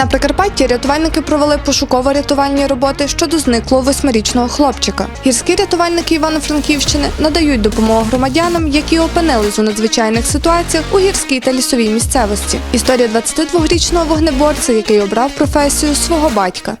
На Прикарпатті рятувальники провели пошуково-рятувальні роботи щодо зниклого восьмирічного хлопчика. Гірські рятувальники Івано-Франківщини надають допомогу громадянам, які опинились у надзвичайних ситуаціях у гірській та лісовій місцевості. Історія 22-річного вогнеборця, який обрав професію свого батька.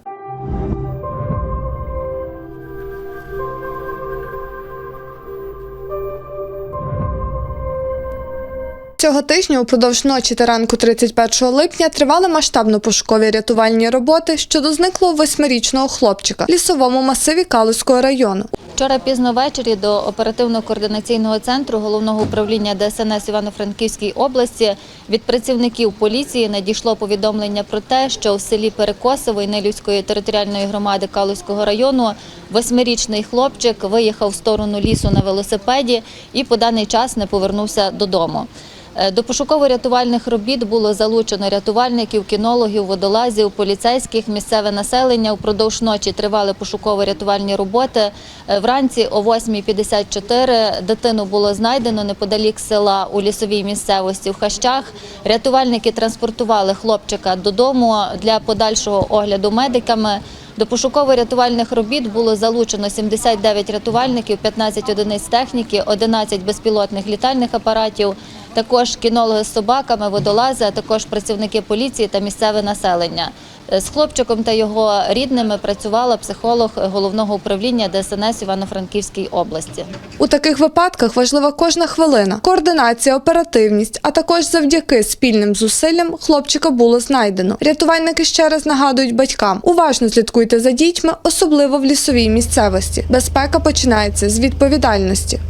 Цього тижня упродовж ночі та ранку 31 липня тривали масштабно-пошукові рятувальні роботи щодо зниклого восьмирічного хлопчика в лісовому масиві Калузького району. Вчора пізно ввечері до оперативно-координаційного центру головного управління ДСНС Івано-Франківській області від працівників поліції надійшло повідомлення про те, що в селі Перекосово Нелюдської територіальної громади Калузького району восьмирічний хлопчик виїхав в сторону лісу на велосипеді і по даний час не повернувся додому. Е, До пошуково-рятувальних робіт було залучено рятувальників, кінологів, водолазів, поліцейських, місцеве населення. Упродовж ночі тривали пошуково-рятувальні роботи. Е, Вранці о 8.54 дитину було знайдено неподалік села у лісовій місцевості в Хащах. Рятувальники транспортували хлопчика додому для подальшого огляду медиками. До пошуково-рятувальних робіт було залучено 79 рятувальників, 15 одиниць техніки, 11 безпілотних літальних апаратів, також кінологи з собаками, водолази, а також працівники поліції та місцеве населення. З хлопчиком та його рідними працювала психолог головного управління ДСНС Івано-Франківській області. У таких випадках важлива кожна хвилина, координація, оперативність, а також завдяки спільним зусиллям хлопчика було знайдено. Рятувальники ще раз нагадують батькам: уважно слідкуйте за дітьми, особливо в лісовій місцевості. Безпека починається з відповідальності.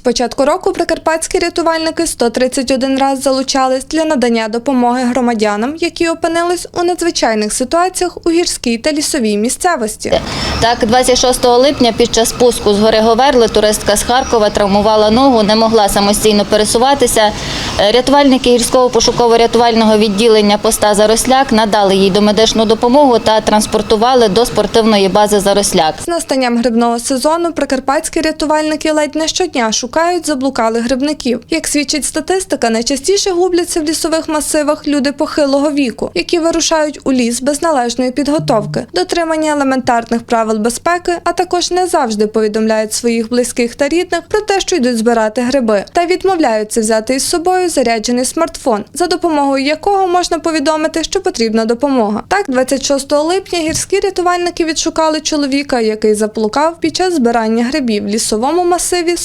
Початку року прикарпатські рятувальники 131 раз залучались для надання допомоги громадянам, які опинились у надзвичайних ситуаціях у гірській та лісовій місцевості. Так, 26 липня під час спуску з гори Говерли туристка з Харкова травмувала ногу, не могла самостійно пересуватися. Е, Рятувальники гірського пошуково-рятувального відділення поста Заросляк надали їй домедичну допомогу та транспортували до спортивної бази Заросляк. З настанням грибного сезону прикарпатські рятувальники ледь не щодня шукають заблукалих грибників. Як свідчить статистика, найчастіше губляться в лісових масивах люди похилого віку, які вирушають у ліс без належної підготовки, дотримання елементарних правил безпеки, а також не завжди повідомляють своїх близьких та рідних про те, що йдуть збирати гриби, та відмовляються взяти із собою заряджений смартфон, за допомогою якого можна повідомити, що потрібна допомога. Так, 26 липня гірські рятувальники відшукали чоловіка, який заплукав під час збирання грибів в лісовому масиві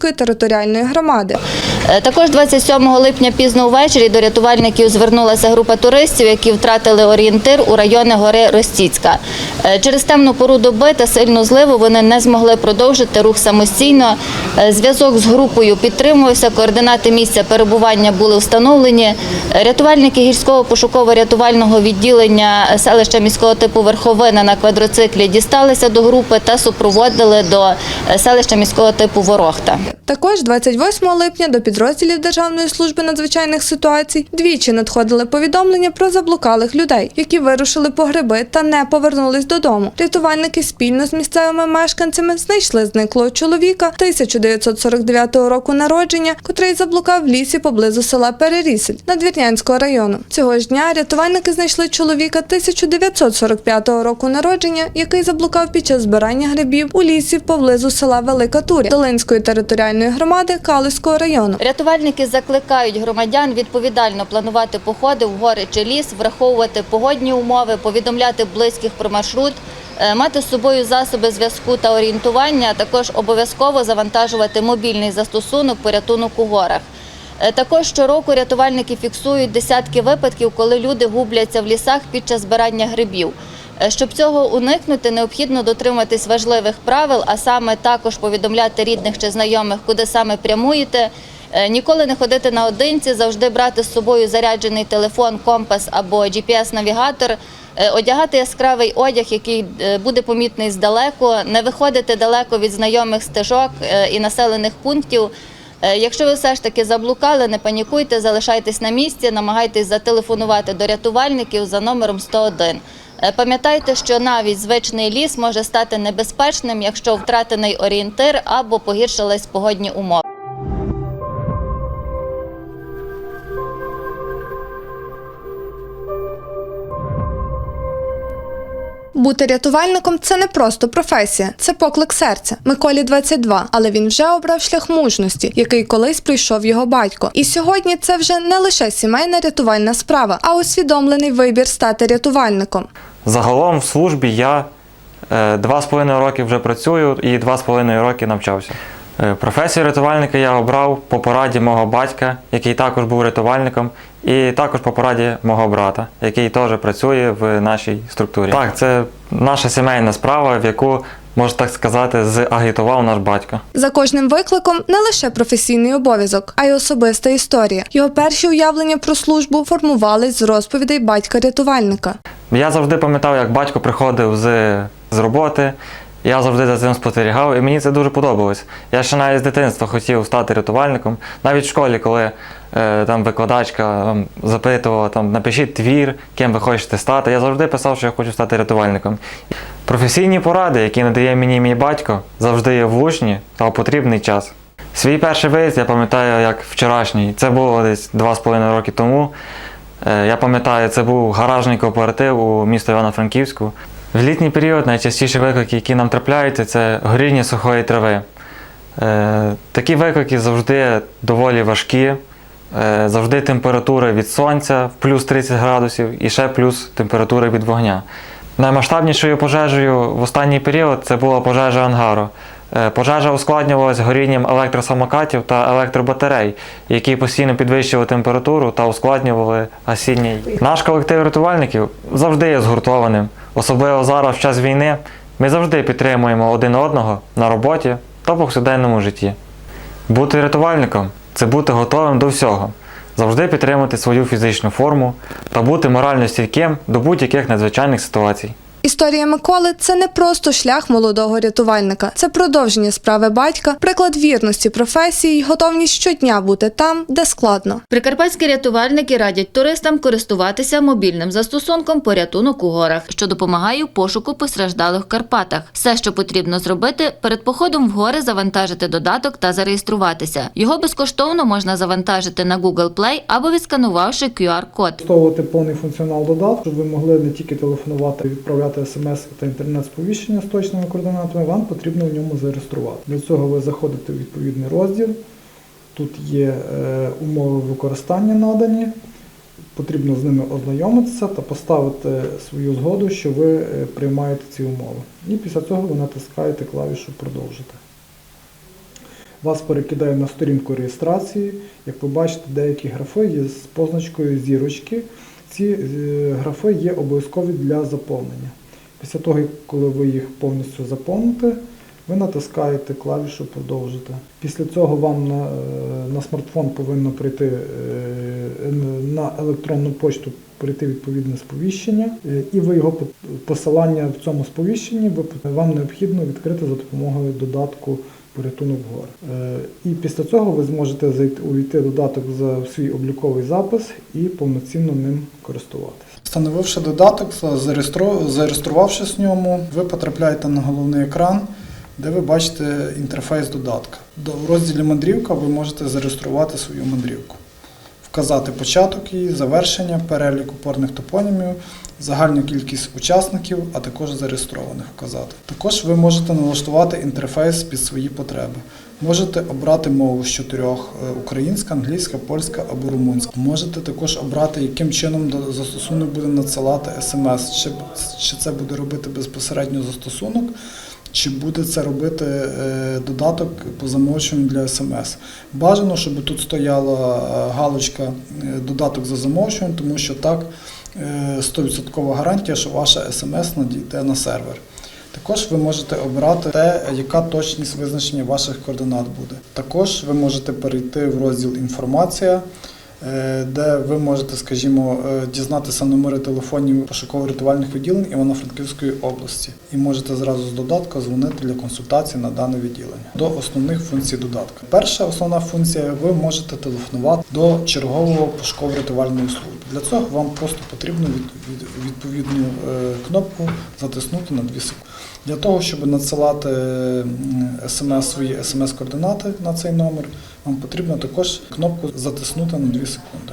Солотвинської територіальної громади. Е, Також 27 липня пізно ввечері до рятувальників звернулася група туристів, які втратили орієнтир у районі гори Ростіцька. Е, Через темну пору доби та сильну зливу вони не змогли продовжити рух самостійно. Е, Зв'язок з групою підтримувався, координати місця перебування були встановлені. Рятувальники гірського пошуково-рятувального відділення селища міського типу Верховина на квадроциклі дісталися до групи та супроводили до селища міського типу Ворохта. Також 28 липня до підрозділів Державної служби надзвичайних ситуацій двічі надходили повідомлення про заблукалих людей, які вирушили по гриби та не повернулись додому. Рятувальники спільно з місцевими мешканцями знайшли зниклого чоловіка 1949 року народження, котрий заблукав в лісі поблизу села Перерісель Надвірнянського району. Цього ж дня рятувальники знайшли чоловіка 1945 року народження, який заблукав під час збирання грибів у лісі поблизу села Велика Туря Долинської територіальної громади Калиського району. Рятувальники закликають громадян відповідально планувати походи в гори чи ліс, враховувати погодні умови, повідомляти близьких про маршрут, е, мати з собою засоби зв'язку та орієнтування, а також обов'язково завантажувати мобільний застосунок порятунок у горах. Е, Також щороку рятувальники фіксують десятки випадків, коли люди губляться в лісах під час збирання грибів. Е, Щоб цього уникнути, необхідно дотриматись важливих правил, а саме також повідомляти рідних чи знайомих, куди саме прямуєте. Е, Ніколи не ходити наодинці, завжди брати з собою заряджений телефон, компас або GPS-навігатор, е, одягати яскравий одяг, який е, буде помітний здалеку, не виходити далеко від знайомих стежок і населених пунктів. Якщо ви все ж таки заблукали, не панікуйте, залишайтесь на місці, намагайтесь зателефонувати до рятувальників за номером 101. Е, Пам'ятайте, що навіть звичний ліс може стати небезпечним, якщо втратений орієнтир або погіршились погодні умови. Бути рятувальником це не просто професія, це поклик серця. Миколі 22, але він вже обрав шлях мужності, який колись пройшов його батько. І сьогодні це вже не лише сімейна рятувальна справа, а усвідомлений вибір стати рятувальником. Загалом в службі я е, два з половиною роки вже працюю і два з половиною роки навчався. Е, Професію рятувальника я обрав по пораді мого батька, який також був рятувальником, і також по пораді мого брата, який теж працює в нашій структурі. Так, це наша сімейна справа, в яку, можна так сказати, загітував наш батько. За кожним викликом не лише професійний обов'язок, а й особиста історія. Його перші уявлення про службу формувались з розповідей батька-рятувальника. Я завжди пам'ятав, як батько приходив з, з роботи. Я завжди за цим спостерігав, і мені це дуже подобалось. Я ще навіть з дитинства хотів стати рятувальником. Навіть в школі, коли там викладачка запитувала, там, напишіть твір, ким ви хочете стати, я завжди писав, що я хочу стати рятувальником. Професійні поради, які надає мені мій батько, завжди є влучні та у потрібний час. Свій перший виїзд я пам'ятаю як вчорашній. Це було десь два з половиною роки тому. Е, Я пам'ятаю, це був гаражний кооператив у місто Івано-Франківську. В літній період найчастіші виклики, які нам трапляються, це горіння сухої трави. Е, Такі виклики завжди доволі важкі, е, завжди температура від сонця в плюс 30 градусів і ще плюс температура від вогня. Наймасштабнішою пожежею в останній період це була пожежа ангару. Е, Пожежа ускладнювалася горінням електросамокатів та електробатарей, які постійно підвищували температуру та ускладнювали гасіння. Наш колектив рятувальників завжди є згуртованим. Особливо зараз, в час війни, ми завжди підтримуємо один одного на роботі та повсякденному житті. Бути рятувальником це бути готовим до всього, завжди підтримати свою фізичну форму та бути морально стійким до будь-яких надзвичайних ситуацій. Історія Миколи це не просто шлях молодого рятувальника, це продовження справи батька, приклад вірності професії й готовність щодня бути там, де складно. Прикарпатські рятувальники радять туристам користуватися мобільним застосунком порятунок у горах, що допомагає у пошуку постраждалих в Карпатах. Все, що потрібно зробити, перед походом в гори завантажити додаток та зареєструватися. Його безкоштовно можна завантажити на Google Play або відсканувавши QR-код. Повний функціонал додатку, щоб ви могли не тільки телефонувати, відправляти смс та інтернет-сповіщення з точними координатами, вам потрібно в ньому зареєструвати. Для цього ви заходите в відповідний розділ. Тут є е, умови використання надані. Потрібно з ними ознайомитися та поставити свою згоду, що ви е, приймаєте ці умови. І після цього ви натискаєте клавішу Продовжити. Вас перекидає на сторінку реєстрації. Як ви бачите, деякі графи є з позначкою зірочки. Ці е, графи є обов'язкові для заповнення. Після того, коли ви їх повністю заповните, ви натискаєте клавішу Продовжити. Після цього вам на, е, на смартфон повинно прийти е, на електронну почту прийти відповідне сповіщення, і ви його по- посилання в цьому сповіщенні вам необхідно відкрити за допомогою додатку порятунок гор. Е, І після цього ви зможете зайти увійти додаток за свій обліковий запис і повноцінно ним користуватися. Встановивши додаток, зареєстру- зареєструвавшись в ньому, ви потрапляєте на головний екран, де ви бачите інтерфейс додатка. До- В розділі мандрівка ви можете зареєструвати свою мандрівку, вказати початок її, завершення, перелік опорних топонімів, загальну кількість учасників, а також зареєстрованих вказати. Також ви можете налаштувати інтерфейс під свої потреби. Можете обрати мову з чотирьох е, українська, англійська, польська або румунська. Можете також обрати, яким чином застосунок буде надсилати смс, чи, чи це буде робити безпосередньо застосунок, чи буде це робити е, додаток по замовчуванню для смс. Бажано, щоб тут стояла е, галочка е, додаток за замовчуванням, тому що так е, 100% гарантія, що ваша смс надійде на сервер. Також ви можете обрати те, яка точність визначення ваших координат буде. Також ви можете перейти в розділ Інформація, де ви можете, скажімо, е, дізнатися номери телефонів пошуково-рятувальних відділень Івано-Франківської області. І можете зразу з додатку дзвонити для консультації на дане відділення. До основних функцій додатка. Перша основна функція ви можете телефонувати до чергового пошуково-рятувальної служби. Для цього вам просто потрібно від, від- відповідну е, кнопку затиснути на 2 секунди. Для того, щоб надсилати смс свої смс-координати на цей номер, вам потрібно також кнопку затиснути на 2 секунди.